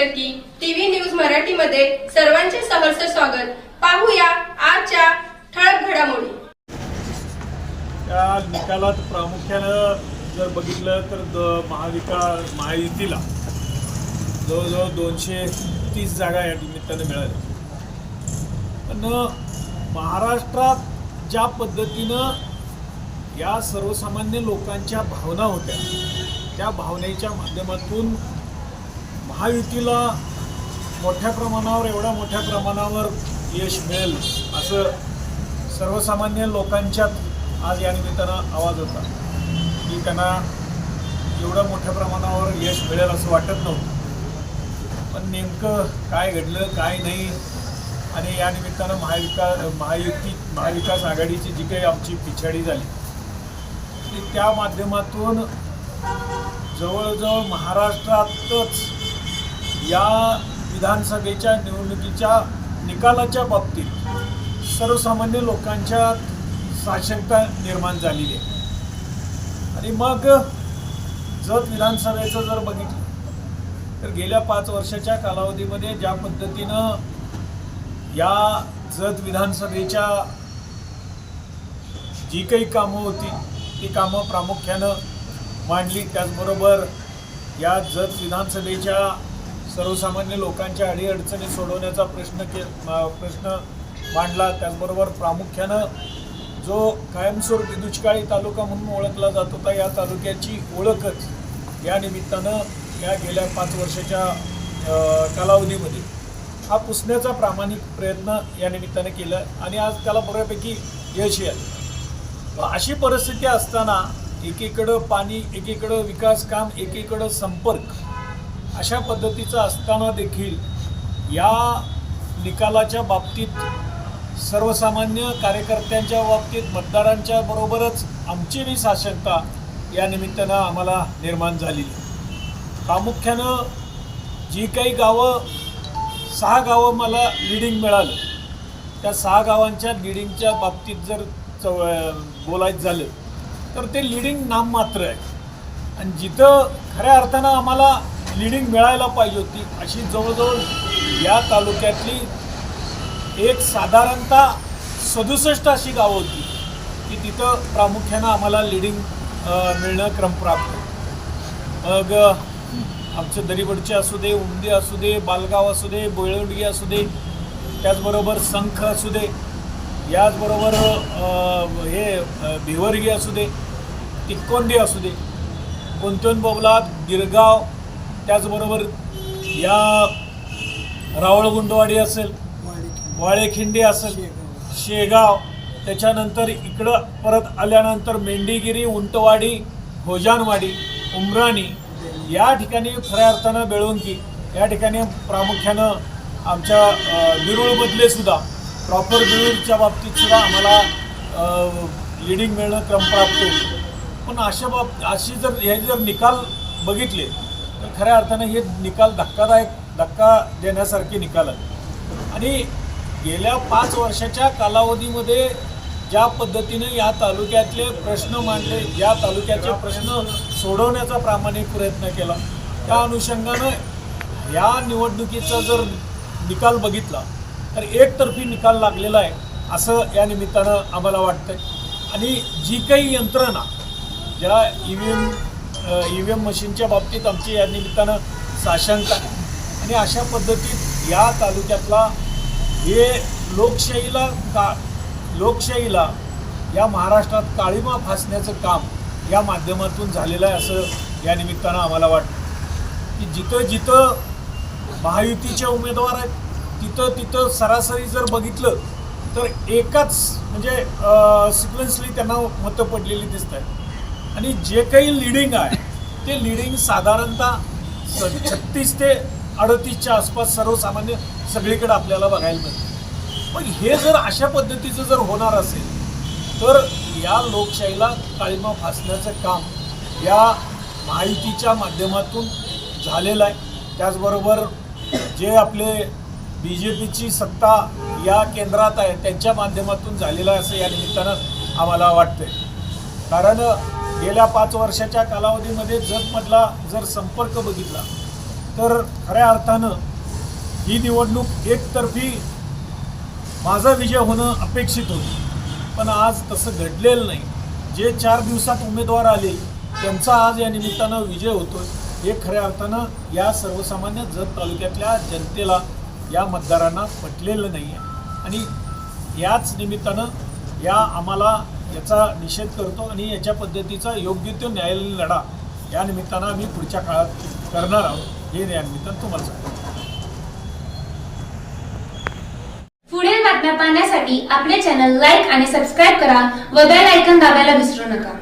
म्हटलं की TV news मराठीमध्ये सर्वांचे सहर्ष स्वागत. पाहूया आजच्या ठळक घडामोडी. त्या निकालात प्रामुख्यानं जर बघितलं तर महाविकास महायुतीला जवळजवळ दोनशे तीस जागा या निमित्तानं मिळाल्या. पण महाराष्ट्रात ज्या पद्धतीनं या सर्वसामान्य लोकांच्या भावना होत्या त्या भावनेच्या माध्यमातून महायुतीला मोठ्या प्रमाणावर एवढ्या मोठ्या प्रमाणावर यश मिळेल असं सर्वसामान्य लोकांच्यात आज या निमित्तानं आवाज होता. की त्यांना एवढ्या मोठ्या प्रमाणावर यश मिळेल असं वाटत नव्हतं. पण नेमकं काय घडलं काय नाही आणि या निमित्तानं महाविका महायुती महाविकास आघाडीची जी काही आमची पिछाडी झाली ती त्या माध्यमातून जवळजवळ महाराष्ट्रातच या विधानसभेच्या निवडणुकीच्या निकालाच्या बाबतीत सर्वसामान्य लोकांच्या साशंकता निर्माण झालेली आहे. आणि मग जत विधानसभेचं जर बघितलं तर गेल्या पाच वर्षाच्या कालावधीमध्ये ज्या पद्धतीनं या जत विधानसभेच्या जी काही कामं होती ती कामं प्रामुख्यानं मांडली. त्याचबरोबर या जत विधानसभेच्या सर्वसामान्य लोकांच्या अडीअडचणी सोडवण्याचा प्रश्न के प्रश्न मांडला. त्याचबरोबर प्रामुख्यानं जो कायमस्वरूपी दुष्काळी तालुका म्हणून ओळखला जात होता या तालुक्याची ओळखच या निमित्तानं या गेल्या पाच वर्षाच्या कालावधीमध्ये. हा पुसण्याचा प्रामाणिक प्रयत्न या निमित्तानं केला आणि आज त्याला बऱ्यापैकी यश आलं. अशी परिस्थिती असताना एकीकडं पाणी एकीकडं विकास काम एकीकडं संपर्क अशा पद्धतीचं असताना देखील या निकालाच्या बाबतीत सर्वसामान्य कार्यकर्त्यांच्या बाबतीत मतदारांच्या बरोबरच आमची बी साशंकता या निमित्तानं आम्हाला निर्माण झाली प्रामुख्यानं जी काही गावं सहा गावं मला लिडिंग मिळालं त्या सहा गावांच्या लिडिंगच्या बाबतीत जर चव बोलायचं झालं तर ते लिडिंग नाममात्र आहे. आणि जिथं खऱ्या अर्थानं आम्हाला लिडिंग मिळायला पाहिजे होती. अशी जवळजवळ या तालुक्यातली एक साधारणतः सदुसष्ट अशी गावं होती की तिथं प्रामुख्यानं आम्हाला लिडिंग मिळणं क्रमप्राप्त. मग अ, आमचं दरीबडचे असू दे उमदे असू दे बालगाव असू दे बोळवंडगी असू दे त्याचबरोबर संख असू दे याचबरोबर हे भिवर्गी असू दे तिकोंडी असू दे कोणत्या बोबलात गिरगाव त्याचबरोबर या रावळगुंडवाडी असेल वाळेखिंडी असेल शेगाव त्याच्यानंतर इकडं परत आल्यानंतर मेंढीगिरी उंटवाडी भोजानवाडी उमराणी या ठिकाणी खऱ्या अर्थानं बेळवंकी या ठिकाणी प्रामुख्यानं आमच्या अ, बिरुळमधले सुद्धा प्रॉपर बिरुळच्या बाबतीत सुद्धा आम्हाला लिडिंग मिळणं क्रमप्राप्त होतं पण अशा बाब अशी जर हे जर निकाल बघितले तर खऱ्या अर्थानं हे निकाल धक्कादायक धक्का देण्यासारखे निकाल आहेत. आणि गेल्या पाच वर्षाच्या कालावधीमध्ये ज्या पद्धतीने या तालुक्यातले प्रश्न मांडले या तालुक्याचे प्रश्न सोडवण्याचा प्रामाणिक प्रयत्न केला त्या अनुषंगानं या निवडणुकीचा जर निकाल बघितला तर एकतर्फी निकाल लागलेला आहे असं या निमित्तानं आम्हाला वाटतंय. आणि जी काही यंत्रणा ज्या E V M E V M मशीनच्या बाबतीत आमची या निमित्तानं साशंक आहे. आणि अशा पद्धतीत या तालुक्यातला हे लोकशाहीला का लोकशाहीला या महाराष्ट्रात काळीमा फासण्याचं काम या माध्यमातून झालेलं आहे असं या निमित्तानं आम्हाला वाटतं. की जिथं जिथं महायुतीचे उमेदवार आहेत तिथं तिथं सरासरी जर बघितलं तर एकाच म्हणजे सिक्वेन्सली त्यांना मतं पडलेली दिसत आहेत. आणि जे काही लिडिंग आहे ते लिडिंग साधारणतः स- छत्तीस ते अडतीसच्या आसपास सर्वसामान्य सगळीकडे आपल्याला बघायला मिळतं. मग हे जर अशा पद्धतीचं जर होणार असेल तर या लोकशाहीला काळीमा फासण्याचं काम या माहितीच्या माध्यमातून झालेलं आहे. त्याचबरोबर जे आपले बी जे पीची सत्ता या केंद्रात आहे त्यांच्या माध्यमातून झालेलं आहे असं या निमित्तानं आम्हाला वाटतंय. कारण गेल्या पाच वर्षाच्या कालावधीमध्ये जगमधला जर संपर्क बघितला तर खऱ्या अर्थानं ही निवडणूक एकतर्फी माझा विजय होणं अपेक्षित होतं. पण आज तसं घडलेलं नाही. जे चार दिवसात उमेदवार आले त्यांचा आज या निमित्तानं विजय होतोय. हे खऱ्या अर्थानं या सर्वसामान्य जत तालुक्यातल्या जनतेला या मतदारांना पटलेलं नाही आहे आणि याच निमित्तानं या आम्हाला याचा निषेध करतो आणि याच्या पद्धतीचा योग्य तो न्यायालयीन लढा या निमित्तानं आम्ही पुढच्या काळात करणार आहोत हे यानिमित्तानं तुम्हाला सांगतो. पुढील बातम्या पाहण्यासाठी आपले चॅनल लाईक आणि सबस्क्राईब करा व बेल आयकन दाबायला विसरू नका.